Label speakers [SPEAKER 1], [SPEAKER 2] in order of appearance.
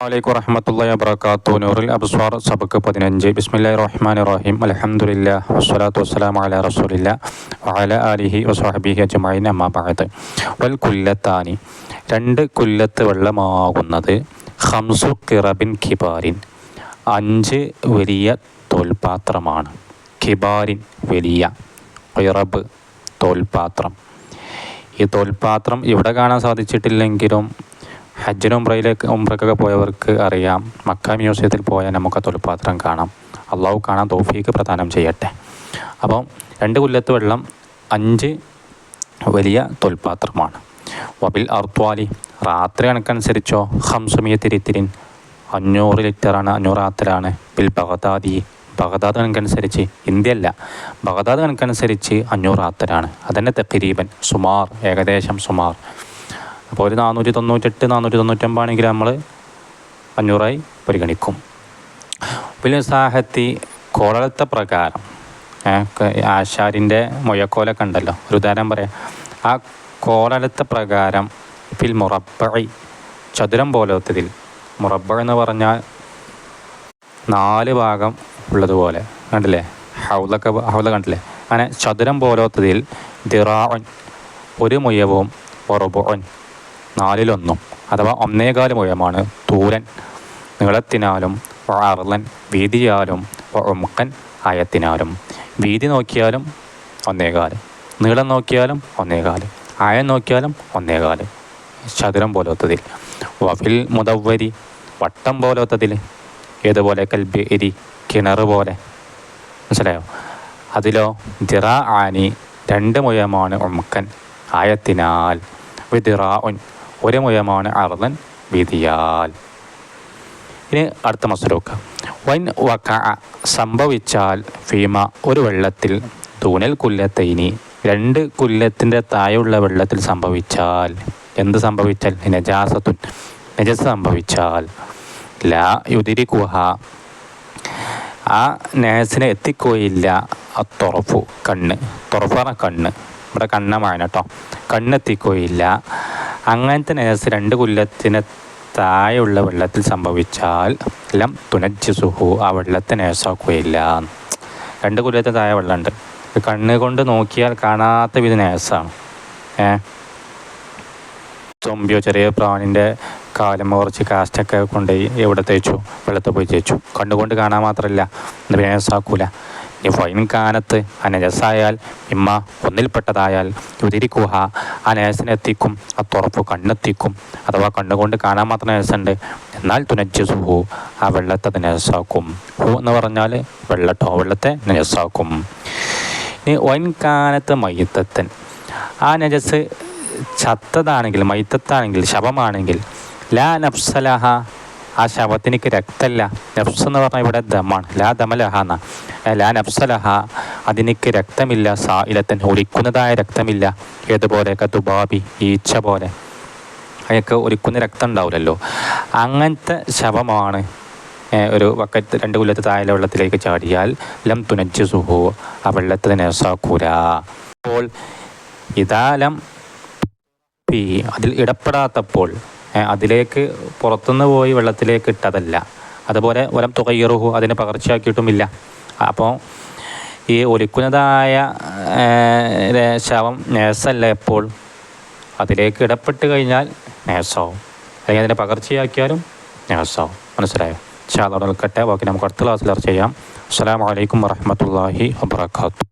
[SPEAKER 1] വലൈക്കും വറഹമത്തല്ലാ വബർക്കാത്തു നൂറിൽ അബ്സ്വാർ സബക്ക് പതിനഞ്ച്. ബിസ്മില്ലാ റഹ്മാൻ റഹീം അലഹമുല്ല വസ്സലാത്തു വസ്സലാം അല റസൂലില്ല വഅല ആലിഹി വസ്വഹബിഹി അജ്മഈൻ. അമ്മാ ബഅദ്. വൽ കുല്ലത്താനി. രണ്ട് കുല്ലത്ത് വെള്ളമാകുന്നത് ഹംസു കിറബിൻ ഖിബാരിൻ അഞ്ച് വലിയ തോൽപാത്രമാണ്. ഖിബാരിൻ വലിയ ഇറബ് തോൽപാത്രം. ഈ തോൽപാത്രം ഇവിടെ കാണാൻ സാധിച്ചിട്ടില്ലെങ്കിലും ഹജ്ജിനും ഉംറയിലേക്ക് ഉംറക്കൊക്കെ പോയവർക്ക് അറിയാം. മക്ക മ്യൂസിയത്തിൽ പോയാൽ നമുക്ക് തോൽപാത്രം കാണാം. അള്ളാഹു കാണാൻ തോഫീക്ക് പ്രദാനം ചെയ്യട്ടെ. അപ്പം രണ്ട് കൊല്ലത്ത് വെള്ളം അഞ്ച് വലിയ തൊൽപാത്രമാണ് വബിൽ അർത്വാലി രാത്രി കണക്കനുസരിച്ചോ ഹംസുമിയത്തിരിത്തിരിൻ അഞ്ഞൂറ് ലിറ്ററാണ് അഞ്ഞൂറ് ആത്തരാണ് ബിൽ ബഗദാദി ബഗദാദ് കണക്കനുസരിച്ച് ഇന്ത്യയല്ല. ബഗദാദ് കണക്കനുസരിച്ച് അഞ്ഞൂറ് ആത്തരാണ് അതന്നെ തെക്കരീബൻ സുമാർ ഏകദേശം സുമാർ. അപ്പോൾ ഒരു നാനൂറ്റി തൊണ്ണൂറ്റെട്ട് നാനൂറ്റി തൊണ്ണൂറ്റൊമ്പതാണെങ്കിൽ നമ്മൾ അഞ്ഞൂറായി പരിഗണിക്കും. പിന്നെ സാഹത്തി കോളത്തെ പ്രകാരം ആശാരിന്റെ മൊയക്കോലൊക്കെ കണ്ടല്ലോ ഒരു ഉദാഹരണം പറയാം. ആ കോളത്തെ പ്രകാരം ഫിൽ മുറബൈ ചതുരം പോലത്തതിൽ മുറബ എന്ന് പറഞ്ഞാൽ നാല് ഭാഗം ഉള്ളതുപോലെ കണ്ടില്ലേ? ഹൗലൊക്കെ ഹൗല കണ്ടില്ലേ? അങ്ങനെ ചതുരം പോലത്തതിൽ ദിറാൻ ഒരു മുയവും ഒറബുൻ നാലിലൊന്നും അഥവാ ഒന്നേകാൽ മുഴമാണ് തൂരൻ നീളത്തിനാലും അറളൻ വീതിയാലും ഉമുക്കൻ അയത്തിനാലും വീതി നോക്കിയാലും ഒന്നേകാൽ. നീളം നോക്കിയാലും ഒന്നേകാൽ. അയം നോക്കിയാലും ഒന്നേകാൽ. ചതുരം പോലത്തതിൽ. വഫിൽ മുതവരി വട്ടം പോലത്തതിൽ. ഏതുപോലെ കൽബേരി കിണർ പോലെ. മനസ്സിലായോ? അതിലോ ദിറ ആനി രണ്ട് മുഴമാണ് ഉമുക്കൻ ആയത്തിനാൽ. വിദിറാഉൻ ഒരു മുയമാണ് അർലൻ വിധിയാൽ. ഇനി അടുത്ത മസലൂക്ക. വൻ വക്ക സംഭവിച്ചാൽ ഫീമ ഒരു വെള്ളത്തിൽ തൂനൽ കുല്ലത്തൈനി രണ്ട് കുല്ലത്തിന്റെ താഴെയുള്ള വെള്ളത്തിൽ സംഭവിച്ചാൽ. എന്ത് സംഭവിച്ചാൽ? നജാസത്തുൻ. നജസ് സംഭവിച്ചാൽ. ലാ യുതിരി കുഹ ആ നേസിനെ എത്തിക്കുകയില്ല. ആ തുറഫു കണ്ണ്. തുറഫാണ് കണ്ണ്. ഇവിടെ കണ്ണമാണ് കേട്ടോ. കണ്ണെത്തിക്കുകയില്ല. അങ്ങനത്തെ നേസ് രണ്ട് കൊല്ലത്തിന് താഴെയുള്ള വെള്ളത്തിൽ സംഭവിച്ചാൽ എല്ലാം തുനജിസുഹു ആ വെള്ളത്തെ നേസാക്കുകയില്ല രണ്ട് കൊല്ലത്തിന് താഴെ വെള്ളമുണ്ട്. കണ്ണ് കൊണ്ട് നോക്കിയാൽ കാണാത്ത വിധ നേസാണ് ഏ? ചൊമ്പിയോ ചെറിയ പ്രാണിന്റെ കാലം കുറച്ച് കാസ്റ്റൊക്കെ കൊണ്ടുപോയി എവിടെ തേച്ചു? വെള്ളത്തിൽ പോയി തേച്ചു. കണ്ണുകൊണ്ട് കാണാൻ മാത്രമല്ല. നേസാക്കൂല ഇനി ഫൈൻ കാനത്ത് ആ ഇമ്മ ഒന്നിൽപ്പെട്ടതായാൽ ഉതിരിക്കുഹ ആ നേസിനെത്തിക്കും ആ തുറപ്പ് കണ്ണെത്തിക്കും അഥവാ കണ്ണുകൊണ്ട് കാണാൻ മാത്രം നേസുണ്ട് എന്നാൽ തുനജസുഹു ആ വെള്ളത്തെ അത് നജസാക്കും ഹു എന്ന് പറഞ്ഞാൽ വെള്ളട്ടോ വെള്ളത്തെ നജസാക്കും ഇനി വൈൻ കാനത്ത് മയ്യത്തൻ ആ നജസ് ചത്തതാണെങ്കിൽ മൈത്തത്താണെങ്കിൽ ശവമാണെങ്കിൽ ലാ നഫ്സലഹ ആ ശവത്തിനിക്ക് രക്തല്ല. നഫ്സ് എന്ന് പറഞ്ഞാൽ ഇവിടെ ദമാണ്. ലാ ദമലഹ എന്ന. ലാ അഫ്സലഹ അതിനിക്ക് രക്തമില്ല സായിലത്തൻ ഒലിക്കുന്നതായ രക്തമില്ല. ഏതുപോലെ കത്തുബാബി ഈച്ച പോലെ. അയാൾക്ക് ഒലിക്കുന്ന രക്തം ഉണ്ടാവില്ലല്ലോ. അങ്ങനത്തെ ശവമാണ് ഒരു വക്കത്ത് രണ്ട് കൊല്ലത്ത് താഴെ വെള്ളത്തിലേക്ക് ചാടിയാൽ ലം തുനജ് സുഹു ആ വെള്ളത്തിന് നേസാക്കൂല അപ്പോൾ ഇതാലം പി അതിൽ ഇടപെടാത്തപ്പോൾ അതിലേക്ക് പുറത്തുനിന്ന് പോയി വെള്ളത്തിലേക്ക് ഇട്ടതല്ല. അതുപോലെ വലം തുകയ്യറുഹു അതിനെ പകർച്ചയാക്കിയിട്ടുമില്ല. അപ്പോൾ ഈ ഒലിക്കുന്നതായ ശവം നേഴ്സല്ല എപ്പോൾ അതിലേക്ക് ഇടപെട്ട് കഴിഞ്ഞാൽ നേഴ്സാവും അല്ലെങ്കിൽ അതിനെ പകർച്ചയാക്കിയാലും നേഴ്സാവും മനസ്സിലായോ? ഷാദോടെ നിൽക്കട്ടെ ബാക്കി നമുക്ക് അടുത്ത ക്ലാസ്സിൽ ചെയ്യാം. അസ്സാം വലൈക്കും വറഹമത്തല്ലാഹി വാത്തു